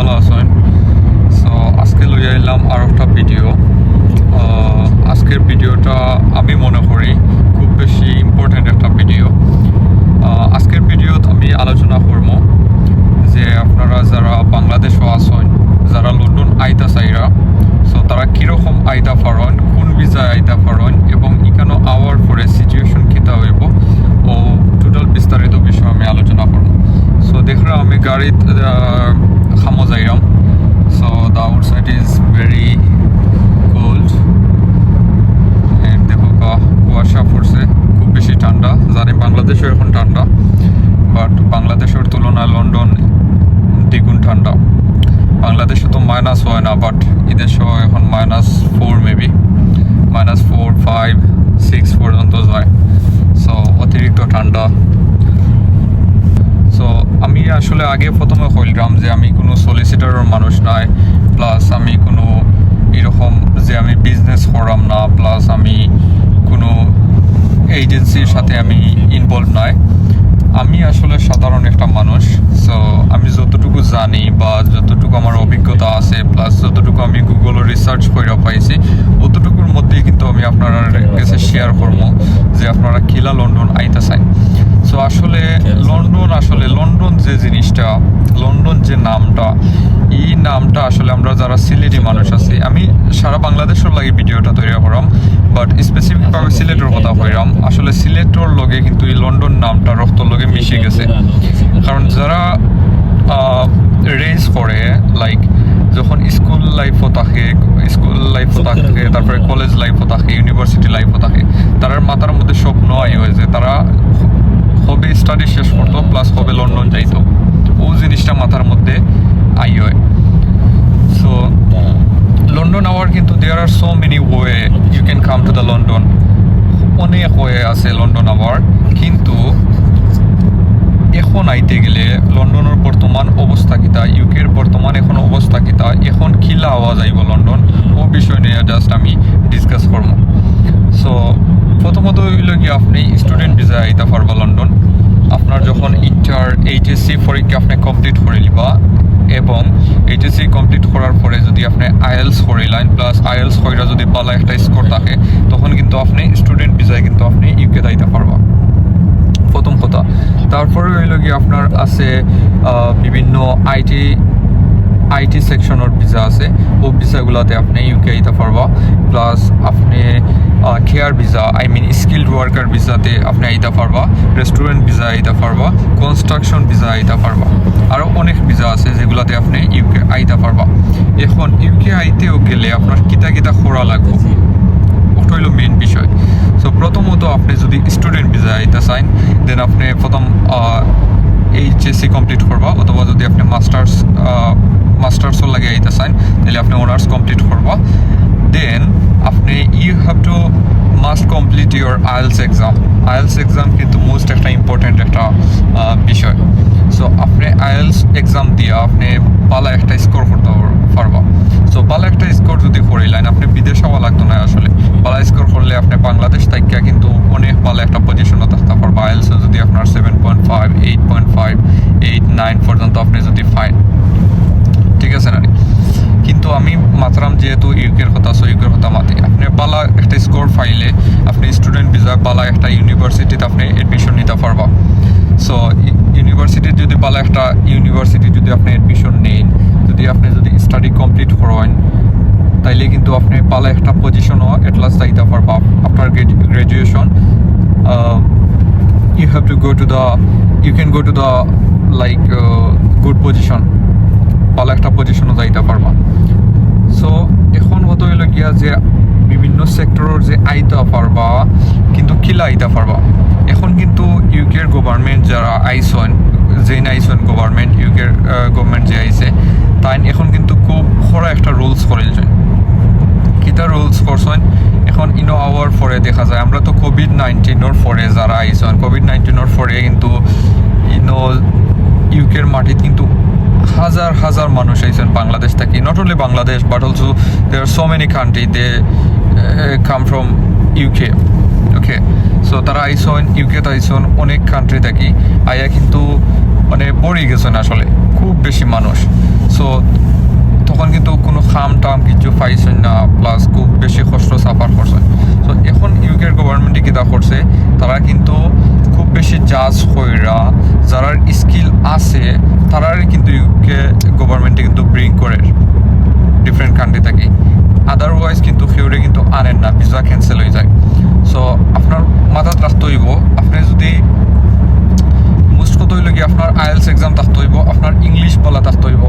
ভালো আছেন সো আজকে লই আইলাম আর একটা ভিডিও আজকের ভিডিওটা আমি মনে করি খুব বেশি ইম্পর্ট্যান্ট একটা ভিডিও আজকের ভিডিওত আমি আলোচনা করব যে আপনারা যারা বাংলাদেশও আছেন, যারা লন্ডন আইতা চাইরা সো তারা কীরকম আইতা পারেন, কোন ভিসায় আইতা পারেন, এবং ইকানো আওয়ার পরে সিচুয়েশন কিতা হইব, ও টোটাল বিস্তারিত বিষয় আমি আলোচনা করব। সো দেখরা আমি গাড়িত খামো যাইরাম। So the outside is very cold দেখো কা কুয়াশা পড়ছে। খুব বেশি ঠান্ডা। জানি বাংলাদেশও এখন ঠান্ডা। বাট বাংলাদেশের তুলনায় লন্ডন দ্বিগুণ ঠান্ডা। বাংলাদেশে তো মাইনাস হয় না বাট এদেশেও এখন minus four maybe minus four five six পর্যন্ত যায়। সো অতিরিক্ত ঠান্ডা। সো আমি আসলে আগে প্রথমে কইলাম যে আমি কোনো সলিসিটারের মানুষ নাই প্লাস আমি কোনো এরকম যে আমি বিজনেস করাম না প্লাস আমি কোনো এজেন্সির সাথে আমি ইনভলভ নাই। আমি আসলে সাধারণ একটা মানুষ সো আমি যতটুকু জানি বা যতটুকু আমার অভিজ্ঞতা আছে প্লাস যতটুকু আমি গুগলে রিসার্চ করে পাইছি, অতটুকুর মধ্যেই কিন্তু আমি আপনার কাছে শেয়ার করব যে আপনারা কিলা লন্ডন আইতে চাই সো আসলে লন্ডন আসলে লন্ডন যে জিনিসটা লন্ডন যে নামটা এই নামটা আসলে আমরা যারা সিলেটি মানুষ আছি আমি সারা বাংলাদেশের লাগে ভিডিওটা তৈরি করাম বাট স্পেসিফিকভাবে সিলেটের কথা কইরাম। আসলে সিলেটের লগে কিন্তু এই লন্ডন নামটা রক্তর লগে মিশে গেছে। কারণ যারা রেজ করে লাইক যখন স্কুল লাইফও থাকে স্কুল লাইফও থাকে তারপরে কলেজ লাইফও থাকে ইউনিভার্সিটি লাইফও থাকে তার মাথার মধ্যে স্বপ্ন আই হয়েছে। তারা হবে স্টাডি শেষ করতো প্লাস হবে লন্ডন যাইতো। ও জিনিসটা মাথার মধ্যে আই হয়। সো লন্ডন আওয়ার কিন্তু there are so many way you can come to the London অনেক ওয়ে আছে লন্ডন আওয়ার কিন্তু এখন আইতে গেলে লন্ডনের বর্তমান অবস্থা কিতা ইউকের বর্তমান এখন অবস্থা কিতা এখন কিলা আওয়া যাইব লন্ডন। ও বিষয় নিয়ে জাস্ট আমি ডিসকাস করব। সো প্রথমত হইল কি আপনি স্টুডেন্ট ভিসা আইতে পারবা লন্ডন। আপনার যখন ইন্টার এইচএসসি পরীক্ষা আপনি কমপ্লিট করে লিবা এবং এইচএসসি কমপ্লিট করার পরে যদি আপনি আইএলস করিলেন প্লাস আইএলস কইরা যদি পালা একটা স্কোর থাকে, তখন কিন্তু আপনি স্টুডেন্ট ভিসায় কিন্তু আপনি ইউকে যাইতে পারবা। প্রথম কথা। তারপরে হইল কি আপনার আছে বিভিন্ন আইটি আইটি সেকশনের ভিসা আছে। ও ভিসাগুলোতে আপনি ইউকে আইতে পারবা। প্লাস আপনি care visa I mean skilled worker ভিসাতে আপনি আইতে পারবা রেস্টুরেন্ট ভিসা আইতে পারবা কনস্ট্রাকশন ভিসা আইতে পারবা। আরও অনেক ভিসা আছে যেগুলোতে আপনি ইউকে আইতে পারবা। এখন ইউকে আইতেও গেলে আপনার কিতা কিতা খোরা লাগবে? ওটা হইল মেন বিষয়। সো প্রথমত আপনি যদি স্টুডেন্ট ভিসা আইতে চান দেন আপনি প্রথম এইচএসসি কমপ্লিট করবা অথবা যদি আপনি মাস্টার্স মাস্টার্সও লাগে আইতে চান তাহলে আপনি অনার্স কমপ্লিট করবা। দেন আপনি you have to must complete your IELTS exam IELTS exam কিন্তু মোস্ট একটা ইম্পর্ট্যান্ট একটা বিষয়। সো আপনি আয়েলস এক্সাম দিয়ে আপনি ভালো একটা স্কোর করতে পারবা। সো ভালো একটা স্কোর যদি করে লাইন আপনি বিদেশ হওয়া লাগতো না আসলে। ভালো স্কোর করলে আপনি বাংলাদেশ থেকে কিন্তু অনেক ভালো একটা পজিশনে থাকতে পারবা। আইএলসে যদি আপনার seven point five eight point five eight nine পর্যন্ত আপনি যদি ফাইন ঠিক আছে না কিন্তু আমি মাত্রাম যেহেতু ইউকের কথা সো ইউকের কথা মাতে। আপনি বালা একটা স্কোর ফাইলে আপনি স্টুডেন্ট ভিসা বালা একটা ইউনিভার্সিটিতে আপনি এডমিশন নিতে পারবা। সো ইউনিভার্সিটির যদি বালা একটা ইউনিভার্সিটি যদি আপনি এডমিশন নেন যদি আপনি যদি স্টাডি কমপ্লিট করেন তাইলে কিন্তু আপনি পালা একটা পজিশনও এটলাস যাইতে পারবা after graduation have to go to the you can go to the like uh, good position ভালো একটা পজিশনও যাইতে পারবা। সো এখন হতো হইল গিয়া যে বিভিন্ন সেক্টরের যে আইতা পারবা কিন্তু কিলা আইতা পারবা এখন কিন্তু ইউকের গভর্নমেন্ট যারা আইসন যেই আইসন গভর্নমেন্ট ইউকের গভর্নমেন্ট যে আইছে তাই এখন কিন্তু খুব খরা একটা রুলস করেছেন কিতা রুলস করছেন এখন ইনো আওয়ার পরে দেখা যায়। আমরা তো কোভিড নাইন্টিনের পরে যারা আইসন কোভিড নাইন্টিনের পরে কিন্তু ইনো ইউকের মাটিত কিন্তু হাজার হাজার মানুষ আইসেন বাংলাদেশ থেকে। Not only Bangladesh but also there so many country they come from UK okay so তারা আইসন ইউকে আইসন, অনেক কান্ট্রি থাকি। আইয়া কিন্তু মানে পড়ে গেছেন আসলে, খুব বেশি মানুষ। সো তখন কিন্তু কোনো খাম টাম কিছু পাইছেন না প্লাস খুব বেশি কষ্ট সাফার করছে সো এখন ইউকের গভর্নমেন্টে কিতা করছে, তারা কিন্তু বেশি জাজ হইরা যারা স্কিল আছে তারাই কিন্তু ইউকে গভর্নমেন্টে কিন্তু ব্রিং করে ডিফারেন্ট কান্ট্রি থেকে। আদারওয়াইজ কিন্তু সেউরে কিন্তু আনেন না ভিসা ক্যান্সেল হয়ে যায়। সো আপনার মাথাত রাখতে হইব, আপনি যদি মোস্ট কথা হইল কি, আপনার আইএলস এক্সাম থাকতে হইব, আপনার ইংলিশ বলা থাকতে হইব।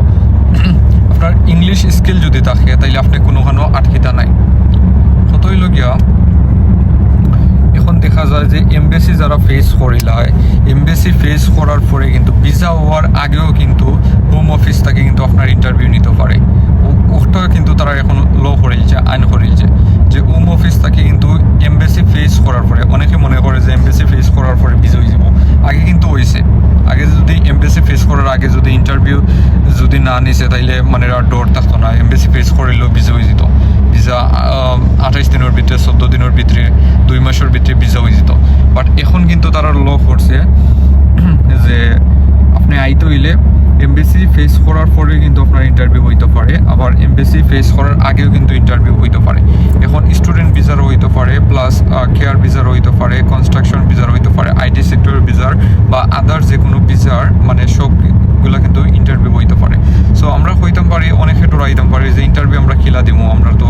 আপনার ইংলিশ স্কিল যদি থাকে, তাইলে আপনি কোনোখানেও আটকিতা নাই। কত হইল এখন দেখা যায় যে এমবেসি যারা ফেস করিলায় এমবেসি ফেস করার পরে কিন্তু ভিসা হওয়ার আগেও কিন্তু হোম অফিস থেকে কিন্তু আপনার ইন্টারভিউ নিতে পারে। ও- ওটা কিন্তু তারা এখন ল করিলছে আইন করিলছে যে হোম অফিস থেকে কিন্তু এমবেসি ফেস করার পরে, অনেকে মনে করে যে এমবেসি ফেস করার পরে ভিসা হয়ে যাব। আগে কিন্তু হয়েছে আগে যদি এমবেসি ফেস করার আগে যদি ইন্টারভিউ যদি না নিছে, তাইলে মানে আর ডর থাকতো না এমবেসি ফেস ভিসা আঠাইশ দিনের ভিতরে, চোদ্দ দিনের ভিতরে, দুই মাসের ভিতরে ভিসা হয়ে যেত। বাট এখন কিন্তু তারা ল করছে যে আপনি আইতে হইলে এমবিসি ফেস করার পরে কিন্তু আপনার ইন্টারভিউ হইতে পারে। আবার এমবিসি ফেস করার আগেও কিন্তু ইন্টারভিউ হইতে পারে। এখন স্টুডেন্ট ভিসারও হইতে পারে প্লাস কেয়ার ভিসার হইতে পারে কনস্ট্রাকশন ভিসার হইতে পারে আইটি সেক্টর ভিসার বা আদার যে কোনো ভিসার মানে সবগুলো কিন্তু ইন্টারভিউ হইতে পারে। সো আমরা হইতাম পারি, অনেকে ডরাইতাম পারি যে ইন্টারভিউ আমরা কিলা দিব আমরা তো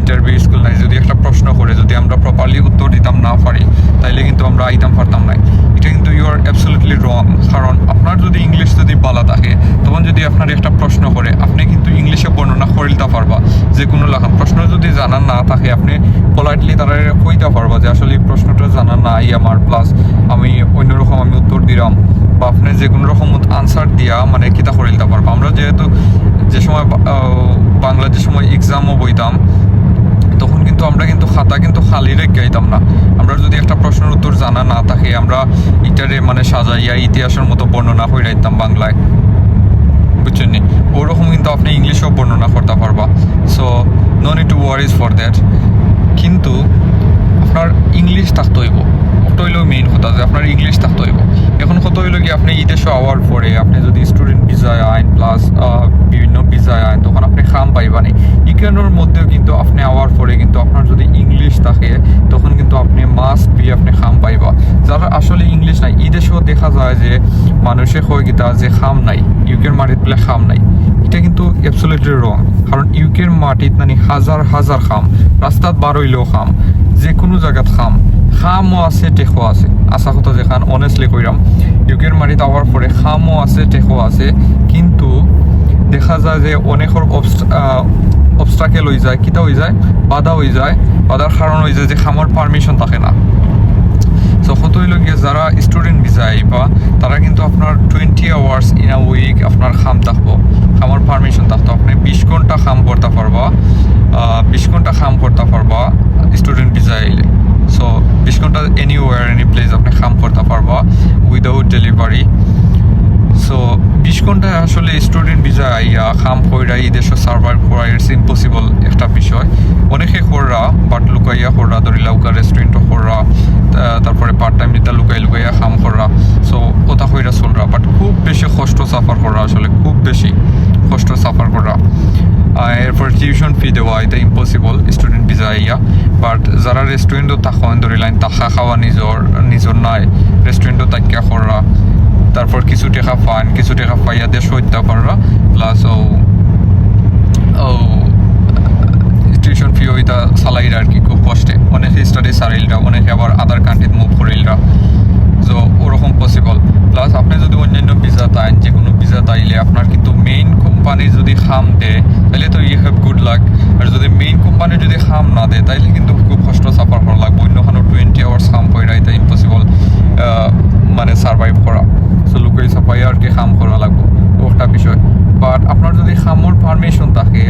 ইন্টারভিউ স্কুল নাই, যদি একটা প্রশ্ন করে, যদি আমরা প্রপারলি উত্তর দিতাম না পারি, তাইলে কিন্তু আমরা আইতাম পারতাম না এটা কিন্তু ইউ আর অ্যাবসলিউটলি রং কারণ আপনার যদি ইংলিশ যদি বালা থাকে, তখন যদি আপনার একটা প্রশ্ন করে, আপনি কিন্তু ইংলিশে বর্ণনা করিলতে পারবা যে কোনো লাগান প্রশ্ন যদি জানা না থাকে, আপনি পোলাইটলি তারা কইতে পারবা যে আসলে প্রশ্নটা জানা নাই আমার প্লাস আমি অন্যরকম আমি উত্তর দিলাম। বা আপনি যে কোনো রকম আনসার দিয়া মানে কিতা করিলতে পারবা। আমরা যেহেতু যে সময় বাংলা যে সময় এক্সামও বইতাম, তখন কিন্তু আমরা কিন্তু খাতা কিন্তু খালি রেখে গাইতাম না। আমরা যদি একটা প্রশ্নের উত্তর জানা না থাকে, আমরা ইটারে মানে সাজাইয়া ইতিহাসের মতো বর্ণনা করে রাখতাম বাংলায়। বুঝছেন ওরকম কিন্তু আপনি ইংলিশেও বর্ণনা করতে পারবা। So no need to worries for that কিন্তু আপনার ইংলিশ থাকতে হইব। ওটা হইলেও মেইন কথা যে আপনার ইংলিশ থাকতে হইব। এখন কত হইল কি, আপনি ইদেশে আওয়ার পরে আপনি যদি স্টুডেন্ট ভিসায় আইন প্লাস বিভিন্ন ভিসায় আইন, তখন আপনি খাম পাইবানি। ইকেনোর মধ্যেও কিন্তু আপনি আওয়ার পরে কিন্তু আপনার যদি ইংলিশ থাকে, তখন কিন্তু আপনি মাস্ট বি আপনি খাম পাইবা। যারা আসলে ইংলিশ নাই। দেশেও দেখা যায় যে মানুষে কয় গীতা যে খাম নাই ইউকের মাটিত বলে খাম নাই। এটা কিন্তু অ্যাবসলিউটলি রং কারণ ইউকের মাটিত মানে হাজার হাজার খাম। রাস্তাত বার হইলেও খাম। যে কোনো জায়গাত খাম। খামও আছে টেকো আছে। আশা কথা যেখান অনেস্টলি কইরাম ইউকের মাটিত আওয়ার পরে খামও আছে টেকো আছে। কিন্তু দেখা যায় যে অনেকের অবস্ট্রাকেল হয়ে যায়, কিতা হয়ে যায়? বাধা হয়ে যায়। বাধার কারণ হয়ে যায় যে খামার পারমিশন থাকে না। সো কত হইল যারা স্টুডেন্ট ভিসা আইবা তারা কিন্তু আপনার twenty hours in a week আপনার খাম থাকব। খামার পারমিশন থাকতো আপনি বিশ ঘণ্টা খাম করতে পারবা বিশ ঘণ্টা খাম করতে পারবা স্টুডেন্ট ভিসা আইলে সো বিশ ঘণ্টা এনি ওয়ার এনি প্লেস আপনি খাম করতে পারবা উইদাউট ডেলিভারি সো বিশ ঘন্টায় আসলে স্টুডেন্ট ভিসা খাম কইরা এই দেশে সার্ভাইভ করা ইটস ইম্পসিবল একটা বিষয়। অনেকে কররা বাট লুকাইয়া কররা ধরি লাউকা রেস্টুরেন্টও কররা তারপরে পার্ট টাইম দিতা লুকাই, লুকাইয়া খাম কররা সো ওটা কইরা চলরা বাট খুব বেশি কষ্ট সাফার করা আসলে, খুব বেশি কষ্ট সাফার করা। এরপর টিউশন ফি দেওয়া, এটা ইম্পসিবল স্টুডেন্ট ভিসা আইয়া বাট যারা রেস্টুরেন্টও থাকেন ধরি লাইন তাখা খাওয়া নিজর নিজর নাই রেস্টুরেন্টও তাকিয়া করা তারপর কিছু টাকা পান, কিছু টাকা পাইয়া দেশ হইতে পাররা প্লাস ও ও টিউশন ফি ওইটা সালাইরা আর কি খুব কষ্টে। অনেকে স্টাডি সারিলরা, অনেকে আবার আদার কান্ট্রিত মুভ করিলরা সো ওরকম পসিবল প্লাস আপনি যদি অন্যান্য ভিসা তাইন যে কোনো ভিসা তাইলে আপনার কিন্তু মেইন কোম্পানি যদি খাম দেয় তাহলে তো ইউ হ্যাভ গুড লাক আর যদি মেইন কোম্পানি যদি খাম না দেয় তাইলে কিন্তু খুব কষ্ট সাফার করা লাগবে। অন্যখানে টোয়েন্টি আওয়ার্স খাম পড়ে এটা ইম্পসিবল মানে সার্ভাইভ করা। সো লুকাই সাফাই আর কি খাম করা লাগবে ওটা বিষয় বাট আপনার যদি খামর পারমিশন থাকে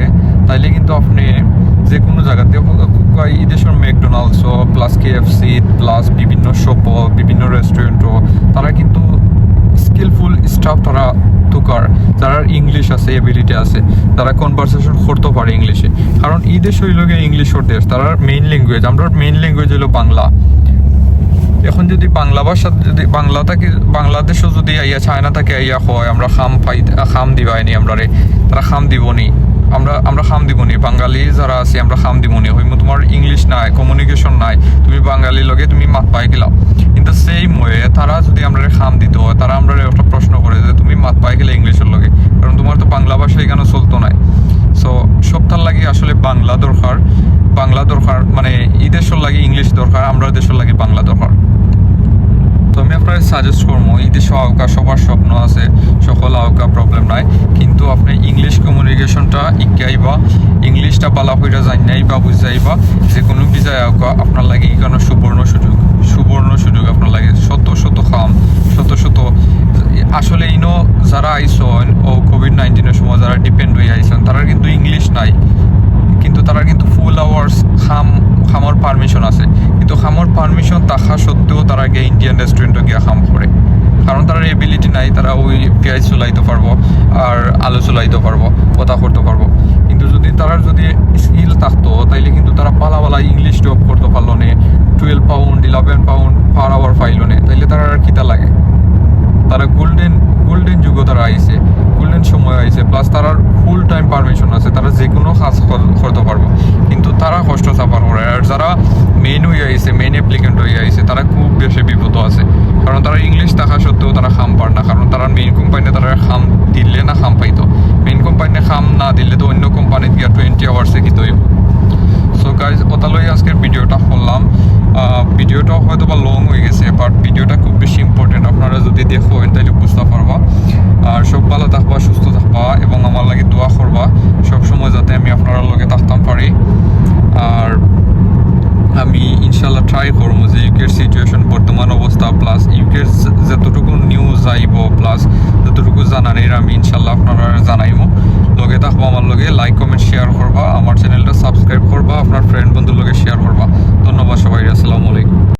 তাইলে কিন্তু আপনি যে কোনো জায়গাতে এই দেশের ম্যাকডোনাল্ডসও plus K F C plus বিভিন্ন শপও বিভিন্ন রেস্টুরেন্টও তারা কিন্তু স্কিলফুল স্টাফ তারা তুকার যারা ইংলিশ আছে এবিলিটি আছে, তারা কনভারসেশন করতে পারে ইংলিশে কারণ এই দেশ হইল গিয়ে ইংলিশের দেশ, তারা মেইন ল্যাঙ্গুয়েজ আমরা মেইন ল্যাঙ্গুয়েজ হলো বাংলা। এখন যদি বাংলা ভাষা যদি বাংলা থাকি, বাংলাদেশও যদি আইয়া চায়না থাকে, আইয়া হয় আমরা খাম পাই, খাম দিবাইনি আমরা রে, তারা খাম দিবনি। আমরা আমরা খাম দিবনি বাঙালি যারা আছি, আমরা খাম দিবনি হইম তোমার ইংলিশ নাই কমিউনিকেশন নাই। তুমি বাঙালি লগে তুমি মাত পাই গেলাম কিন্তু সেই ময়ে তারা যদি আমরা খাম দিত, তারা আমরা একটা প্রশ্ন করে যে তুমি মাত পাই গেলে ইংলিশের লগে। কারণ তোমার তো বাংলা ভাষা এখানে চলতো নাই। সো সপ্তাহ লাগি আসলে বাংলা দরকার। বাংলা দরকার মানে ই দেশের লাগে ইংলিশ দরকার আমরা দেশের লাগে বাংলা দরকার। তো আমি আপনার সাজেস্ট করব, এই দেশে আওকা সবার স্বপ্ন আছে, সকল আওকা প্রবলেম নাই, কিন্তু আপনি ইংলিশ কমিউনিকেশনটা ইকাইবা ইংলিশটা বালা হইটা বা বুঝাই বুঝাইবা, যে কোনো বিজয় আওকা আপনার লাগে এখানে সুবর্ণ সুযোগ সুবর্ণ সুযোগ আপনার লাগে শত শত খাম শত শত আসলে ইনো যারা আইসন ও কোভিড নাইন্টিনের সময় যারা ডিপেন্ড হয়ে আইসন তারা কিন্তু ইংলিশ নাই কিন্তু তারা কিন্তু ফুল আওয়ার্স খাম খামর পারমিশন আছে কিন্তু খামর পারমিশন থাকা গিয়ে ইন্ডিয়ান রেস্টুরেন্টে গিয়ে খাম করে কারণ তার এবিলিটি নাই, তারা ওই পেঁয়াজ চুলাইতে পারব, আর আলু চুলাইতে পারব কথা করতে পারব। কিন্তু যদি তারা যদি স্কিল থাকতো, তাইলে কিন্তু তারা পালা পালা ইংলিশ জব করতে পারল না twelve pound eleven pound per hour পাইলো না, তাইলে তারা আর কিতা লাগে। তারা গোল্ডেন গোল্ডেন যুগ তারা আইছে গোল্ডেন সময় আইছে প্লাস তারা ফুল টাইম পারমিশন আছে, তারা যে কোনো কাজ করতে পারব। কিন্তু তারা কষ্ট সাফার করে, আর যারা মেইন হয়ে আইছে মেইন অ্যাপ্লিকেন্ট হয়ে আইছে, তারা বেশি বিপদ আছে। কারণ তারা ইংলিশ থাকা সত্ত্বেও তারা খাম পার না। কারণ তারা মেইন কোম্পানিতে তারা খাম দিলে না খাম পাইতো। মেইন কোম্পানিতে খাম না দিলে তো অন্য কোম্পানিতে গিয়া টোয়েন্টি আওয়ার্সে কি তৈব সো গাইজ ওতালই আজকের ভিডিওটা করলাম ভিডিওটা হয়তো বা লং হয়ে গেছে বাট ভিডিওটা খুব বেশি ইম্পর্টেন্ট আপনারা যদি দেখেন তাহলে বুঝতে পারবা। আর সব ভালো থাকবা, সুস্থ থাকবা, এবং আমার লাগে দোয়া জানাইমো। লগে থাকব আমার লগে লাইক কমেন্ট শেয়ার করবা। আমার চ্যানেলটা সাবস্ক্রাইব করবা, আপনার ফ্রেন্ড বন্ধুর লগে শেয়ার করবা। ধন্যবাদ সবাই আসসালামু